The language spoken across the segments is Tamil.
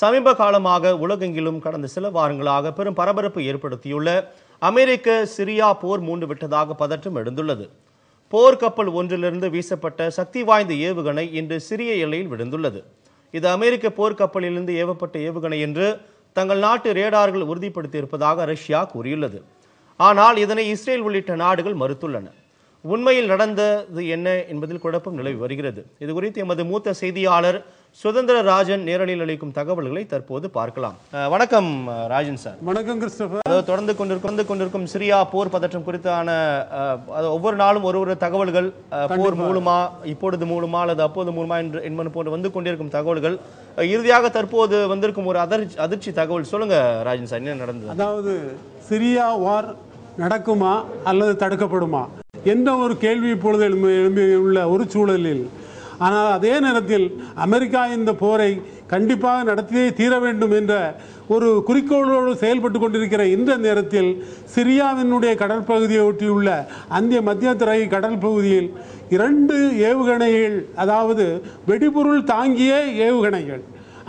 சமீப காலமாக உலகெங்கிலும் கடந்த சில வாரங்களாக பெரும் பரபரப்பு ஏற்படுத்தியுள்ள அமெரிக்க சிரியா போர் மூண்டு விட்டதாக பதற்றம் எழுந்துள்ளது. போர் கப்பல் ஒன்றிலிருந்து வீசப்பட்ட சக்தி வாய்ந்த ஏவுகணை இன்று சிரிய எல்லையில் விழுந்துள்ளது. இது அமெரிக்க போர்க்கப்பலிலிருந்து ஏவப்பட்ட ஏவுகணை என்று தங்கள் நாட்டு ரேடார்கள் உறுதிப்படுத்தியிருப்பதாக ரஷ்யா கூறியுள்ளது. ஆனால் இதனை இஸ்ரேல் உள்ளிட்ட நாடுகள் மறுத்துள்ளன. உண்மையில் நடந்தது என்ன என்பதில் குழப்பம் நிலவி வருகிறது. இது குறித்து எமது மூத்த செய்தியாளர் சுதந்திர ராஜன் நேரலில் அளிக்கும் தகவல்களை தற்போது பார்க்கலாம். வணக்கம் ராஜன் சார். வணக்கம் கிறிஸ்டபர். அதாவது தொடர்ந்து கொண்டிருக்கும் தொடர்ந்து கொண்டிருக்கும் சிரியா போர் பதற்றம் குறித்தான ஒவ்வொரு நாளும் ஒரு ஒரு தகவல்கள் போர் மூலமா இப்பொழுது மூலமா அல்லது அப்போது மூலமா என்று என்பது போன்று வந்து கொண்டிருக்கும் தகவல்கள் இறுதியாக தற்போது வந்திருக்கும் ஒரு அதிர்ச்சி அதிர்ச்சி தகவல் சொல்லுங்க ராஜன் சார் என்ன நடந்தது? அதாவது சிரியா வார் நடக்குமா அல்லது தடுக்கப்படுமா? என்ற ஒரு கேள்வி இப்பொழுது எழும்பி எழும்பியுள்ள ஒரு சூழலில் ஆனால் அதே நேரத்தில் அமெரிக்கா இந்த போரை கண்டிப்பாக நடத்தியே தீர வேண்டும் என்ற ஒரு குறிக்கோளோடு செயல்பட்டு கொண்டிருக்கிற இந்த நேரத்தில் சிரியாவினுடைய கடற்பகுதியை ஒட்டியுள்ள அந்திய மத்திய திரை கடல் பகுதியில் இரண்டு ஏவுகணைகள் அதாவது வெடிபொருள் தாங்கிய ஏவுகணைகள்.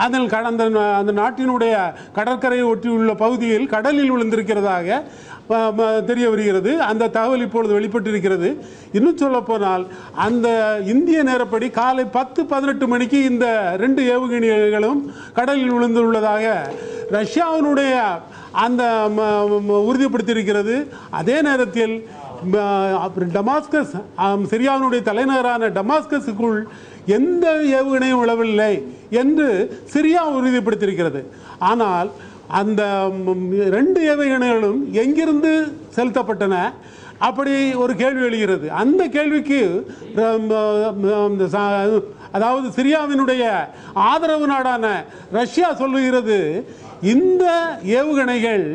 அதில் கடந்த அந்த நாட்டினுடைய கடற்கரையை ஒட்டியுள்ள பகுதியில் கடலில் விழுந்திருக்கிறதாக தெரிய வருகிறது. அந்த தகவல் இப்பொழுது வெளிப்பட்டிருக்கிறது. இன்னும் சொல்லப்போனால் அந்த இந்திய நேரப்படி காலை பத்து பதினெட்டு மணிக்கு இந்த ரெண்டு ஏவுகணைகளும் கடலில் விழுந்துள்ளதாக ரஷ்யாவினுடைய அந்த ம, உறுதிப்படுத்தியிருக்கிறது. அதே நேரத்தில் அப்புறம் டமாஸ்கஸ் சிரியாவினுடைய தலைநகரான டமாஸ்கஸுக்குள் எந்த ஏவுகணையும் விழவில்லை என்று சிரியா உறுதிப்படுத்தியிருக்கிறது. ஆனால் அந்த ரெண்டு ஏவுகணைகளும் எங்கிருந்து செலுத்தப்பட்டன? அப்படி ஒரு கேள்வி எழுகிறது. அந்த கேள்விக்கு அதாவது சிரியாவினுடைய ஆதரவு நாடான ரஷ்யா சொல்லுகிறது இந்த ஏவுகணைகள்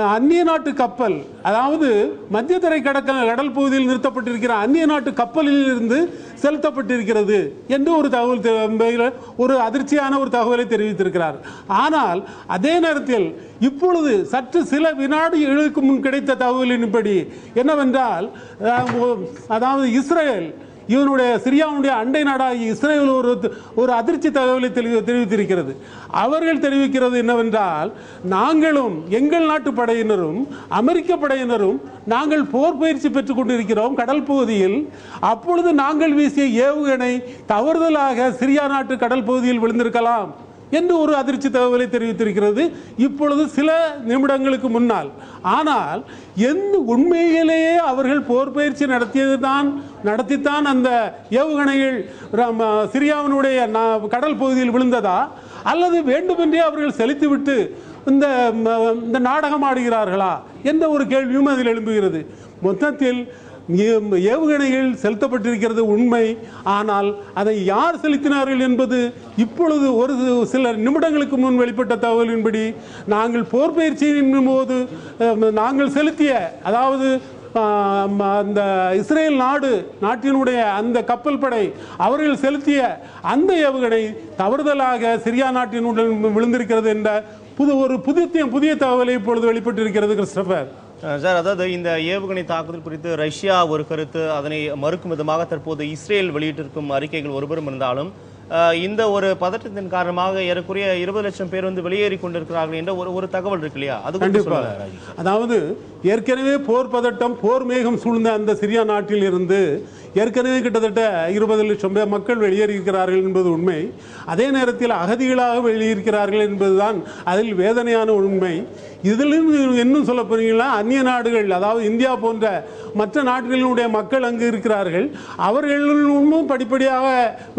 அந்நிய நாட்டு கப்பல் அதாவது மத்திய தரை கடக்க கடல் பகுதியில் நிறுத்தப்பட்டிருக்கிற அந்நிய நாட்டு கப்பலில் இருந்து செலுத்தப்பட்டிருக்கிறது என்று ஒரு தகவல் ஒரு அதிர்ச்சியான ஒரு தகவலை தெரிவித்திருக்கிறார். ஆனால் அதே நேரத்தில் இப்பொழுது சற்று சில வினாடிகளுக்கு முன் கிடைத்த தகவலின்படி என்னவென்றால் அதாவது இஸ்ரேல் இவனுடைய சிரியாவுடைய அண்டை நாடாக இஸ்ரேல் ஒரு ஒரு அதிர்ச்சி தகவலை தெரிவித்திருக்கிறது. அவர்கள் தெரிவிக்கிறது என்னவென்றால் நாங்களும் எங்கள் நாட்டு படையினரும் அமெரிக்க படையினரும் நாங்கள் போர் பயிற்சி பெற்றுக் கொண்டிருக்கிறோம் கடல் பகுதியில். அப்பொழுது நாங்கள் வீசிய ஏவுகணை தவறுதலாக சிரியா நாட்டு கடல் பகுதியில் விழுந்திருக்கலாம். என்று ஒரு அதிர்ச்சி தகவலை தெரிவித்திருக்கிறது. இப்பொழுது சில நிமிடங்களுக்கு முன்னால். ஆனால் எந்த உண்மையிலேயே அவர்கள் போர் பயிற்சி நடத்தியது தான் நடத்தித்தான் அந்த ஏவுகணைகள் சிரியாவினுடைய நா- கடல் பகுதியில் விழுந்ததா? அல்லது வேண்டுமென்றே அவர்கள் செலுத்திவிட்டு இந்த இந்த நாடகம் ஆடுகிறார்களா? என்ற ஒரு கேள்வியும் அதில் எழும்புகிறது. மொத்தத்தில் ஏவுகணைகள் செலுத்தப்பட்டிருக்கிறது உண்மை. ஆனால் அதை யார் செலுத்தினார்கள் என்பது இப்பொழுது ஒரு சில நிமிடங்களுக்கு முன் வெளிப்பட்ட தகவலின்படி நாங்கள் போர் பயிற்சியின் போது நாங்கள் செலுத்திய அதாவது அந்த இஸ்ரேல் நாடு நாட்டினுடைய அந்த கப்பல் படை அவர்கள் செலுத்திய அந்த ஏவுகணை தவறுதலாக சிரியா நாட்டினுடன் விழுந்திருக்கிறது என்ற புது ஒரு புதிய புதிய தகவலை இப்பொழுது வெளிப்பட்டிருக்கிறது கிறிஸ்டபர். சார் அதாவது இந்த ஏவுகணை தாக்குதல் குறித்து ரஷ்யா ஒரு கருத்து அதனை மறுக்கும் விதமாக தற்போது இஸ்ரேல் வெளியிட்டிருக்கும் அறிக்கைகள் ஒருபுறம் இருந்தாலும் இந்த ஒரு பதற்றத்தின் காரணமாக ஏறக்குறைய இருபது லட்சம் பேர் வந்து வெளியேறி கொண்டிருக்கிறார்கள் என்ற ஒரு ஒரு தகவல் இருக்கு இல்லையா அது குறித்து கண்டிப்பா சொல்லுங்க ராஜி. அதாவது ஏற்கனவே போர் பதட்டம் போர் மேகம் சூழ்ந்த அந்த சிரியா நாட்டில் இருந்து ஏற்கனவே கிட்டத்தட்ட இருபது லட்சம் பேர் மக்கள் வெளியேறியிருக்கிறார்கள் என்பது உண்மை. அதே நேரத்தில் அகதிகளாக வெளியிருக்கிறார்கள் என்பதுதான் அதில் வேதனையான உண்மை. இதிலும் இன்னும் சொல்ல போனீங்கன்னா அந்நிய நாடுகள் அதாவது இந்தியா போன்ற மற்ற நாடுகளினுடைய மக்கள் அங்கு இருக்கிறார்கள். அவர்களும் படிப்படியாக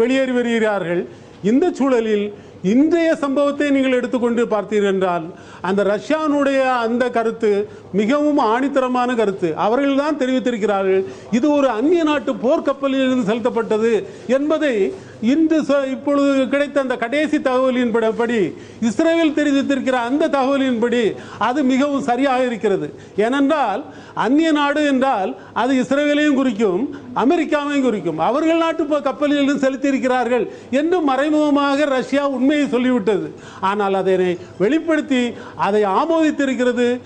வெளியேறி வருகிறார்கள். இந்த சூழலில் இன்றைய சம்பவத்தை நீங்கள் எடுத்துக்கொண்டு பார்த்தீர்கள் என்றால் அந்த ரஷ்யானுடைய அந்த கருத்து மிகவும் ஆணித்தரமான கருத்து. அவர்கள் தான் தெரிவித்திருக்கிறார்கள் இது ஒரு அந்நிய நாட்டு போர்க்கப்பலில் இருந்து செலுத்தப்பட்டது என்பதை இன்று இப்பொழுது கிடைத்த அந்த கடைசி தகவலின் படி இஸ்ரேல் தெரிவித்திருக்கிற அந்த தகவலின்படி அது மிகவும் சரியாக இருக்கிறது. ஏனென்றால் அந்நிய நாடு என்றால் அது இஸ்ரேலையும் குறிக்கும் அமெரிக்காவையும் குறிக்கும். அவர்கள் நாட்டு ப- செலுத்தியிருக்கிறார்கள் என்று மறைமுகமாக ரஷ்யா உண்மையை சொல்லிவிட்டது. ஆனால் அதனை வெளிப்படுத்தி அதை ஆமோதித்திருக்கிறது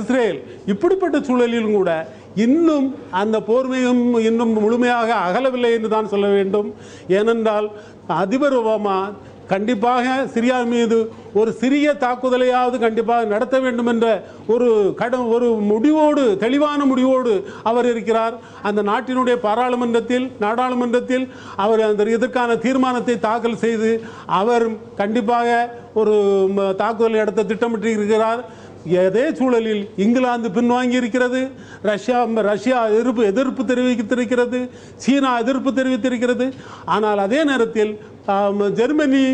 இஸ்ரேல். இப்படிப்பட்ட சூழலிலும் கூட இன்னும் அந்த போர்மையும் இன்னும் முழுமையாக அகலவில்லை என்று தான் சொல்ல வேண்டும். ஏனென்றால் அதிபர் ஒபாமா கண்டிப்பாக சிரியா மீது ஒரு சிறிய தாக்குதலையாவது கண்டிப்பாக நடத்த வேண்டும் என்ற ஒரு கடும் ஒரு முடிவோடு தெளிவான முடிவோடு அவர் இருக்கிறார். அந்த நாட்டினுடைய பாராளுமன்றத்தில் நாடாளுமன்றத்தில் அவர் அந்த இதற்கான தீர்மானத்தை தாக்கல் செய்து அவர் கண்டிப்பாக ஒரு தாக்குதலை நடத்த திட்டமிட்டு இருக்கிறார் அதே சூழலில் இங்கிலாந்து பின்வாங்கி இருக்கிறது ரஷ்யா ரஷ்யா எதிர்ப்பு எதிர்ப்பு தெரிவித்திருக்கிறது சீனா எதிர்ப்பு தெரிவித்திருக்கிறது. ஆனால் அதே நேரத்தில் ஜெர்மனி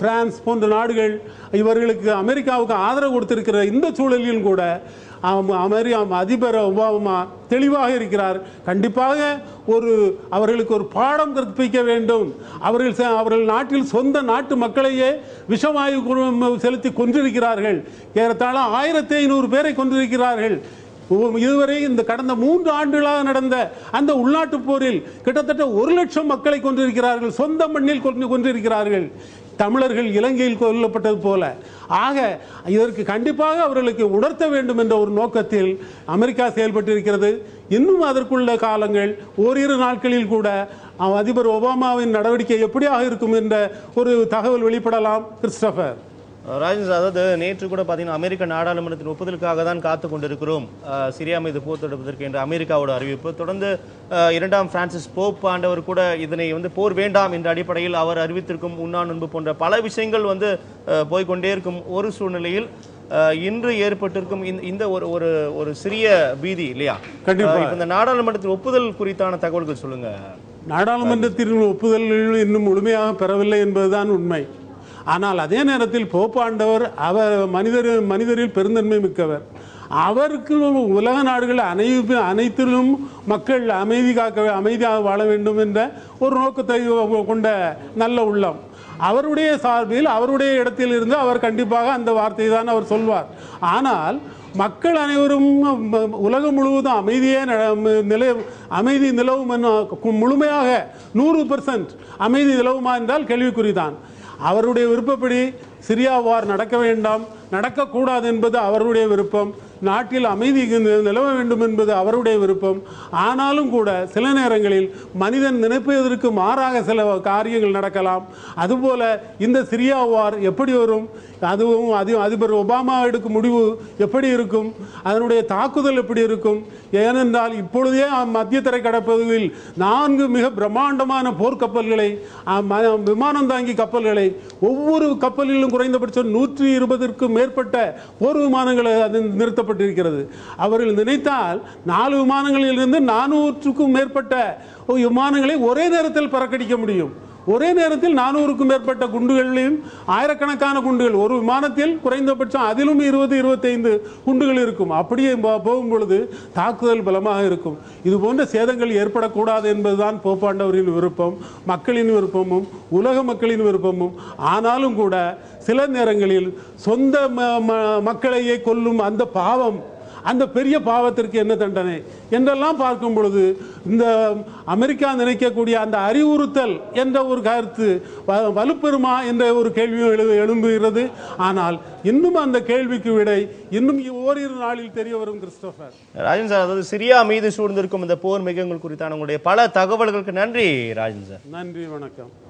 பிரான்ஸ் போன்ற நாடுகள் இவர்களுக்கு அமெரிக்காவுக்கு ஆதரவு கொடுத்திருக்கிற இந்த சூழலிலும் கூட ஆம், அதிபர் ஒபாமா தெளிவாக இருக்கிறார். கண்டிப்பாக ஒரு அவர்களுக்கு ஒரு பாடம் கற்பிக்க வேண்டும். அவர்கள் அவர்கள் நாட்டில் சொந்த நாட்டு மக்களையே விஷவாயு செலுத்தி கொன்றிருக்கிறார்கள். ஏறத்தாழ ஆயிரத்தி ஐநூறு பேரை கொன்றிருக்கிறார்கள். இதுவரை இந்த கடந்த மூன்று ஆண்டுகளாக நடந்த அந்த உள்நாட்டுப் போரில் கிட்டத்தட்ட ஒரு லட்சம் மக்களை கொன்றிருக்கிறார்கள். சொந்த மண்ணில் கொன்று கொன்றிருக்கிறார்கள். தமிழர்கள் இலங்கையில் கொல்லப்பட்டது போல. ஆக இதற்கு கண்டிப்பாக அவர்களுக்கு உணர்த்த வேண்டும் என்ற ஒரு நோக்கத்தில் அமெரிக்கா செயல்பட்டிருக்கிறது. இன்னும் அதற்குள்ள காலங்கள் ஓரிரு நாட்களில் கூட அதிபர் ஒபாமாவின் நடவடிக்கை எப்படியாக இருக்கும் என்ற ஒரு தகவல் வெளிப்படலாம். கிறிஸ்டபர். ராஜேஷ் அதாவது நேற்று கூட பார்த்தீங்கன்னா அமெரிக்க நாடாளுமன்றத்தின் ஒப்புதலுக்காக தான் காத்து கொண்டிருக்கிறோம். சிரியா மீது போர் தொடுப்பதற்கு என்ற அமெரிக்காவோட அறிவிப்பு. தொடர்ந்து இரண்டாம் பிரான்சிஸ் போப் ஆண்டவர் கூட இதனை வந்து போர் வேண்டாம் என்ற அடிப்படையில் அவர் அறிவித்திருக்கும் உண்ணா நோன்பு போன்ற பல விஷயங்கள் வந்து அஹ், போய்க்கொண்டே இருக்கும் ஒரு சூழ்நிலையில் இன்று ஏற்பட்டிருக்கும் இந்த- ஒரு ஒரு ஒரு சிறிய பீதி இல்லையா? கண்டிப்பா. அஹ், இப்ப இந்த நாடாளுமன்றத்தின் ஒப்புதல் குறித்தான தகவல்கள் சொல்லுங்க. நாடாளுமன்றத்தின் ஒப்புதல்கள் இன்னும் முழுமையாக பெறவில்லை என்பதுதான் உண்மை. ஆனால் அதே நேரத்தில் போப்பாண்டவர் அவர் மனிதர் மனிதரில் பெருந்தன்மை மிக்கவர். அவருக்கு உலக நாடுகள் அனை அனைத்திலும் மக்கள் அமைதி காக்க அமைதியாக வாழ வேண்டும் என்ற ஒரு நோக்கத்தை கொண்ட நல்ல உள்ளம். அவருடைய சார்பில் அவருடைய இடத்தில் இருந்து அவர் கண்டிப்பாக அந்த வார்த்தையை தான் அவர் சொல்வார். ஆனால் மக்கள் அனைவரும் உலகம் முழுவதும் அமைதியே ந- நிலை அமைதி நிலவும் முழுமையாக நூறு பெர்சன்ட் அமைதி நிலவுமா என்றால் கேள்விக்குறிதான். அவருடைய விருப்பப்படி சிரியா வார் நடக்க வேண்டாம் நடக்கக்கூடாது என்பது அவருடைய விருப்பம். நாட்டில் அமைதி நிலவ வேண்டும் என்பது அவருடைய விருப்பம். ஆனாலும் கூட சில நேரங்களில் மனிதன் நினைப்பதற்கு மாறாக சில காரியங்கள் நடக்கலாம். அதுபோல இந்த சிரியா வார் எப்படி வரும்? அதுவும் அது அதிபர் ஒபாமா எடுக்கும் முடிவு எப்படி இருக்கும்? அதனுடைய தாக்குதல் எப்படி இருக்கும்? ஏனென்றால் இப்பொழுதே மத்திய தரை நான்கு மிக பிரம்மாண்டமான போர்க்கப்பல்களை விமானம் தாங்கி கப்பல்களை ஒவ்வொரு கப்பலிலும் குறைந்தபட்சம் நூற்றி இருபதற்கும் மேற்பட்ட போர் விமானங்களை அது நிறுத்த சொல்லப்பட்டிருக்கிறது அவர்கள் நினைத்தால் நாலு விமானங்களிலிருந்து நானூற்றுக்கும் மேற்பட்ட விமானங்களை ஒரே நேரத்தில் பறக்கடிக்க முடியும். ஒரே நேரத்தில் நானூறுக்கும் மேற்பட்ட குண்டுகளையும் ஆயிரக்கணக்கான குண்டுகள் ஒரு விமானத்தில் குறைந்தபட்சம் அதிலும் இருபது இருபத்தைந்து குண்டுகள் இருக்கும். அப்படியே போ- போகும் பொழுது தாக்குதல் பலமாக இருக்கும். இது போன்ற சேதங்கள் ஏற்படக்கூடாது என்பதுதான் போப்பாண்டவரின் விருப்பம் மக்களின் விருப்பமும் உலக மக்களின் விருப்பமும். ஆனாலும் கூட சில நேரங்களில் சொந்த ம- ம- மக்களையே கொல்லும் அந்த பாவம் அந்த பெரிய பாவத்திற்கு என்ன தண்டனை? என்றெல்லாம் பார்க்கும் பொழுது இந்த அமெரிக்கா நினைக்கக்கூடிய அந்த அறிவுறுத்தல் என்ற ஒரு கருத்து வ- வலுப்பெறுமா என்ற ஒரு கேள்வியும் எழு எழும்புகிறது. ஆனால் இன்னும் அந்த கேள்விக்கு விடை இன்னும் ஓரிரு நாளில் தெரிய வரும் கிறிஸ்டோபர். ராஜன் சார் அதாவது சிரியா மீது சூழ்ந்திருக்கும் இந்த போர் மிகங்கள் குறித்தான உங்களுடைய பல தகவல்களுக்கு நன்றி ராஜன் சார். நன்றி வணக்கம்.